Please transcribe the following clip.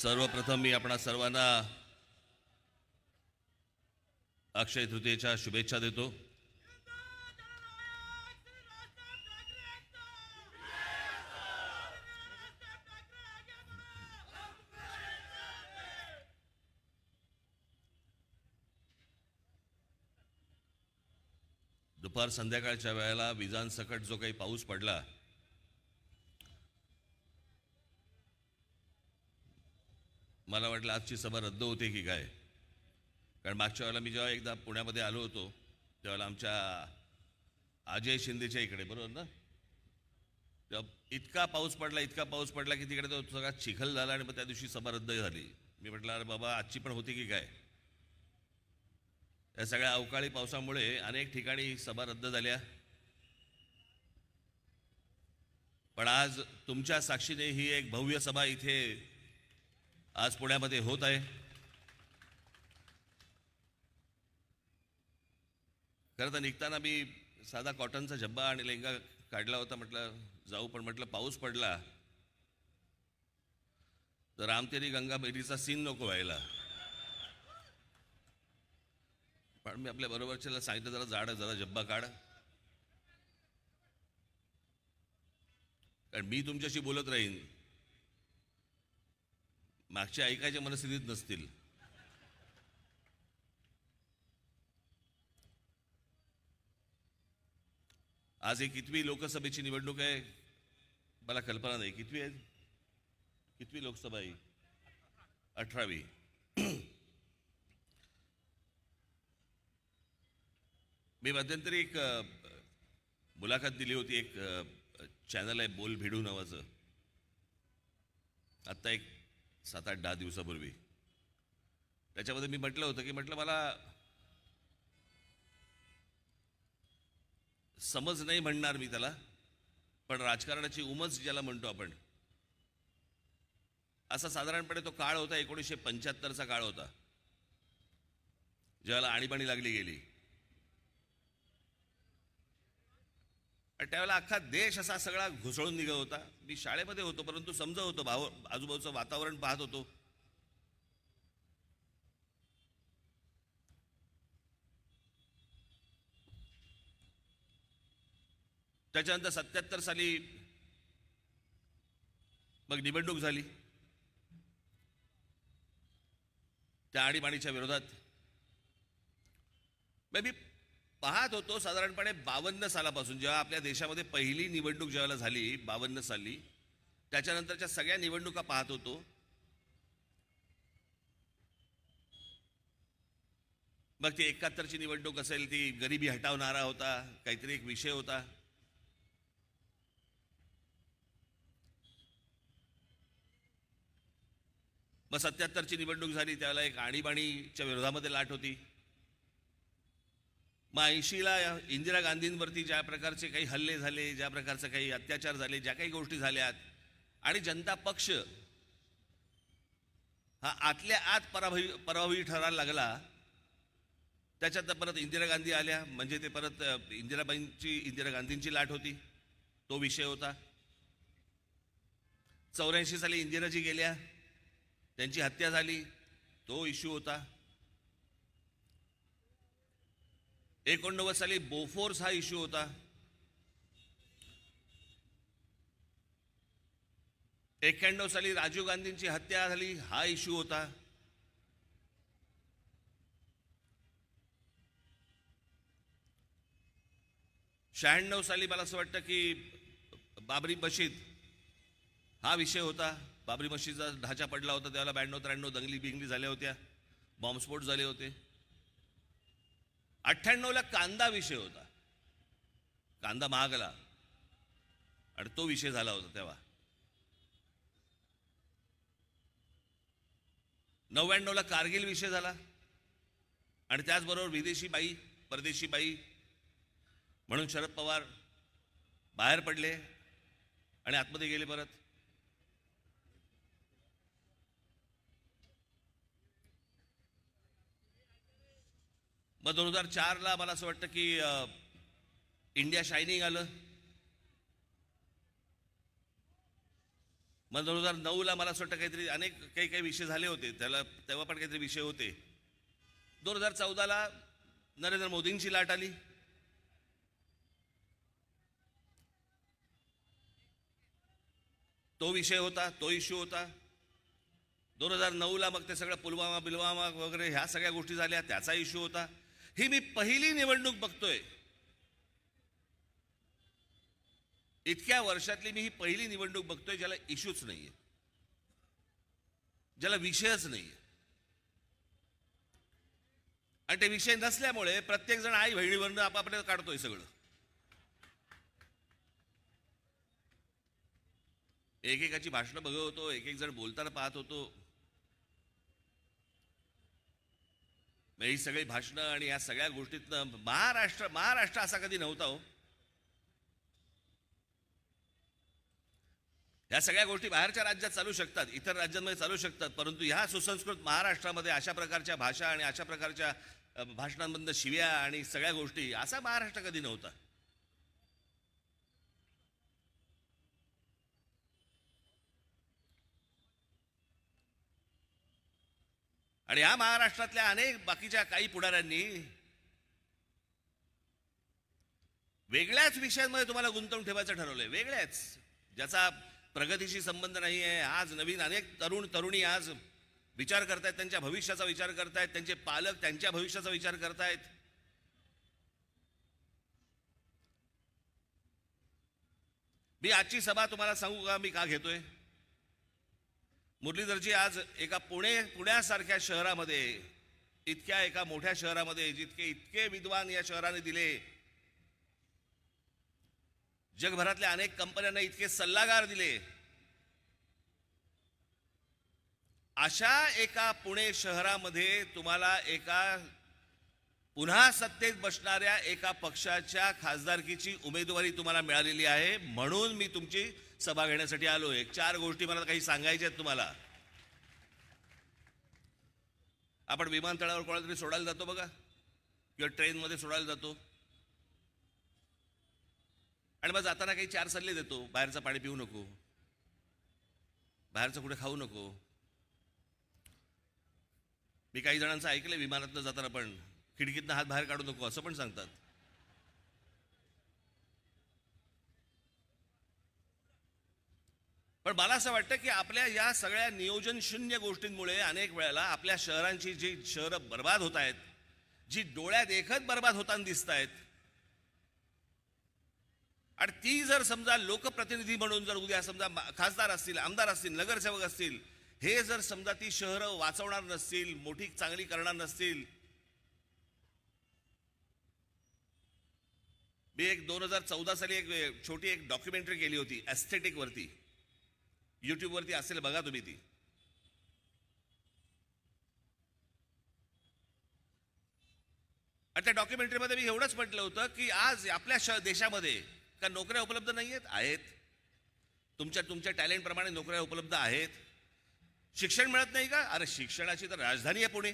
सर्वप्रथम मी आपणा सर्वांना अक्षय तृतीयेच्या शुभेच्छा देतो. दुपार संध्याकाळच्या वेळेला विजांसकट जो काही पाऊस पडला मला वाटलं आजची सभा रद्द होते की काय? कारण मागच्या वेळेला मी जेव्हा एकदा पुण्यामध्ये आलो होतो त्यावेळेला आमच्या अजय शिंदेच्या इकडे बरोबर ना? तेव्हा इतका पाऊस पडला इतका पाऊस पडला की तिकडे तो सगळा चिखल झाला आणि मग त्या दिवशी सभा रद्द झाली. मी म्हटलं अरे बाबा आजची पण होती की काय? या सगळ्या अवकाळी पावसामुळे अनेक ठिकाणी सभा रद्द झाल्या. पण आज तुमच्या साक्षीने ही एक भव्य सभा इथे आज पुण्यामध्ये होत आहे. खरं तर निघताना मी साधा कॉटनचा झब्बा आणि लेंगा काढला होता म्हटलं जाऊ पण म्हटलं पाऊस पडला. तर रामतेरी गंगा मेरीचा सीन नको व्हायला. पण मी आपल्या बरोबरच्याला सांगितलं जरा जाड जरा जब्बा काढ. कारण मी तुमच्याशी बोलत राहीन. मागच्या ऐकायच्या मनस्थितीत नसतील. आज एक कितवी लोकसभेची निवडणूक आहे? मला कल्पना नाही. कितवी आहे? कितवी लोकसभा आहे? अठरावी. मी मध्यंतरी एक मुलाखत दिली होती. एक चॅनल आहे बोल भिडू नावाचं. आत्ता एक सात आठ दहा दिवसापूर्वी. त्याच्यामध्ये मी म्हटलं होतं की म्हटलं मला समज नाही म्हणणार मी त्याला पण राजकारणाची उमज ज्याला म्हणतो आपण असा साधारणपणे तो काळ होता एकोणीसशे पंच्याहत्तरचा काळ होता ज्याला आणीबाणी लागली गेली. आणि त्यावेळेला अख्खा देश असा सगळा घुसळून निघत होता. मी शाळेमध्ये होतो परंतु समजत होतो भाव आजूबाजूचं वातावरण पाहत होतो. त्याच्यानंतर सत्याहत्तर साली मग निवडणूक झाली. त्या आणीबाणीच्या विरोधात. मी पाहत होतो साधारणपणे बावन्न सालापासून जेव्हा आपल्या देशामध्ये पहिली निवडणूक ज्यावेळेला झाली बावन्न साली त्याच्यानंतरच्या सगळ्या निवडणुका पाहत होतो. मग ती एकाहत्तरची निवडणूक असेल ती गरिबी हटावणारा होता काहीतरी एक विषय होता. मग सत्याहत्तरची निवडणूक झाली त्यावेळेला एक आणीबाणीच्या विरोधामध्ये लाट होती. मग ऐंशीला इंदिरा गांधींवरती ज्या प्रकारचे काही हल्ले झाले ज्या प्रकारचे काही अत्याचार झाले ज्या काही गोष्टी झाल्यात आणि जनता पक्ष हा आतल्या आत पराभवी पराभवी ठरायला लागला त्याच्यात परत इंदिरा गांधी आल्या. म्हणजे ते परत इंदिराबाईंची इंदिरा गांधींची लाट होती. तो विषय होता. चौऱ्याऐंशी साली इंदिराजी गेल्या. त्यांची हत्या झाली. तो इश्यू होता. एकोणनव्वद साली बोफोर्स हा इश्यू होता. एक्क्याण्णव साली राजीव गांधींची हत्या झाली हा इश्यू होता. शहाण्णव साली मला असं वाटतं की बाबरी मशीद हा विषय होता. बाबरी मशीदचा ढाचा पडला होता त्याला ब्याण्णव त्र्याण्णव दंगली बिंगली झाल्या होत्या. बॉम्बस्फोट झाले होते. अठ्ठ्याण्णवला कांदा विषय होता. कांदा महागला. आणि तो विषय झाला होता तेव्हा. नव्याण्णवला कारगिल विषय झाला. आणि त्याचबरोबर विदेशी बाई परदेशी बाई म्हणून शरद पवार बाहेर पडले आणि आतमध्ये गेले परत. मग दोन हजार चारला मला असं वाटतं की इंडिया शायनिंग आलं. मग दोन हजार नऊला मला असं वाटतं काहीतरी अनेक काही काही विषय झाले होते. त्याला तेव्हा पण काहीतरी विषय होते. दोन हजार चौदाला नरेंद्र मोदींची लाट आली. तो विषय होता तो इश्यू होता. दोन हजार नऊला मग ते सगळं पुलवामा बिलवामा वगैरे ह्या सगळ्या गोष्टी झाल्या त्याचा इश्यू होता. ही मी पहिली निवडणूक बघतोय. इतक्या वर्षातली मी ही पहिली निवडणूक बघतोय ज्याला इश्यूच नाहीये. ज्याला विषयच नाहीये. आणि ते विषय नसल्यामुळे प्रत्येक जण आई बहिणीवरनं आपापल्या काढतोय सगळं. एकेकाची भाषणं बघत होतो एक एक जण बोलताना पाहत होतो मग ही सगळी भाषणं आणि या सगळ्या गोष्टीतनं महाराष्ट्र महाराष्ट्र असा कधी नव्हता हो. या सगळ्या गोष्टी बाहेरच्या राज्यात चालू शकतात इतर राज्यांमध्ये चालू शकतात परंतु ह्या सुसंस्कृत महाराष्ट्रामध्ये अशा प्रकारच्या भाषा आणि अशा प्रकारच्या भाषणांमधनं शिव्या आणि सगळ्या गोष्टी असा महाराष्ट्र कधी नव्हता. आणि या महाराष्ट्रातल्या अनेक बाकीच्या काही पुढाऱ्यांनी वेगळ्याच विषयांमध्ये तुम्हाला गुंतवून ठेवायचं ठरवलंय. वेगळ्याच. ज्याचा प्रगतीशी संबंध नाही आहे. आज नवीन अनेक तरुण तरुणी आज विचार करतायत त्यांच्या भविष्याचा विचार करतायत त्यांचे पालक त्यांच्या भविष्याचा विचार करतायत. मी आजची सभा तुम्हाला सांगू का? मी का घेतोय? मुरलीधरजी आज एका पुणे पुण्यासारख्या शहरामध्ये इतक्या एका मोठ्या शहरामध्ये जितके इतके विद्वान या शहराने दिले. जगभरातल्या अनेक कंपन्यांना इतके सल्लागार दिले. अशा एका पुणे शहरामध्ये तुम्हाला एका पुन्हा सत्तेत बसणाऱ्या एका पक्षाच्या खासदारकीची उमेदवारी तुम्हाला मिळालेली आहे. म्हणून मी तुमची सभा घेण्यासाठी आलो आहे चार गोष्टी मला काही सांगायच्या आहेत तुम्हाला. आपण विमानतळावर कोणाला तरी सोडायला जातो बघा. किंवा ट्रेनमध्ये सोडायला जातो. आणि मग जाताना काही चार सल्ले देतो. बाहेरचं पाणी पिऊ नको. बाहेरचं कुठे खाऊ नको. मी काही जणांचं ऐकलंय विमानातनं जाताना पण. खिडकीतनं हात बाहेर काढू नको असं पण सांगतात. पण मला असं वाटतं की आपल्या या सगळ्या नियोजनशून्य गोष्टींमुळे अनेक वेळेला आपल्या शहरांची जी शहरं बर्बाद होत आहेत जी डोळ्या देखत बर्बाद होताना दिसत आहेत आणि ती जर समजा लोकप्रतिनिधी म्हणून जर उद्या समजा खासदार असतील आमदार असतील नगरसेवक असतील हे जर समजा ती शहरं वाचवणार नसतील मोठी चांगली करणार नसतील मी एक दोन हजार चौदा साली एक छोटी एक डॉक्युमेंटरी केली होती एस्थेटिकवरती वरती वरती असेल बघा तुम्ही ती. आणि त्या डॉक्युमेंटरीमध्ये मी एवढंच म्हटलं होतं की आज आपल्या श देशामध्ये का नोकऱ्या उपलब्ध नाही आहेत आहेत. तुमच्या तुमच्या टॅलेंटप्रमाणे नोकऱ्या उपलब्ध आहेत. शिक्षण मिळत नाही का? अरे शिक्षणाची तर राजधानी आहे पुणे.